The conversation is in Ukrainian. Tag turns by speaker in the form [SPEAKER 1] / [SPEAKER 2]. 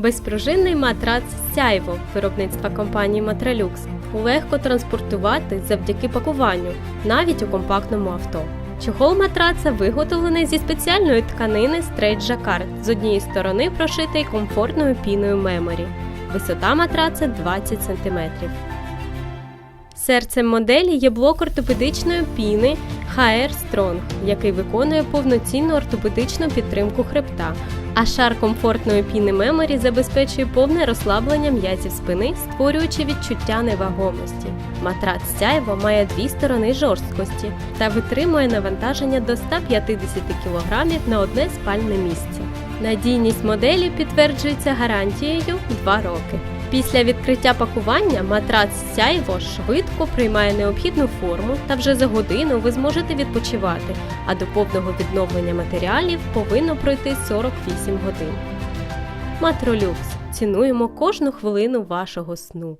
[SPEAKER 1] Безпружинний матрац Сяйво виробництва компанії Матралюкс легко транспортувати завдяки пакуванню, навіть у компактному авто. Чохол матраца виготовлений зі спеціальної тканини Straight Jacquard, з однієї сторони прошитий комфортною піною меморі. Висота матраца 20 см. Серцем моделі є блок ортопедичної піни HR Strong, який виконує повноцінну ортопедичну підтримку хребта, а шар комфортної піни меморі забезпечує повне розслаблення м'язів спини, створюючи відчуття невагомості. Матрац сяйво має дві сторони жорсткості та витримує навантаження до 150 кг на одне спальне місце. Надійність моделі підтверджується гарантією 2 роки. Після відкриття пакування матрац сяйво швидко приймає необхідну форму та вже за годину ви зможете відпочивати, а до повного відновлення матеріалів повинно пройти 48 годин. Матролюкс. Цінуємо кожну хвилину вашого сну.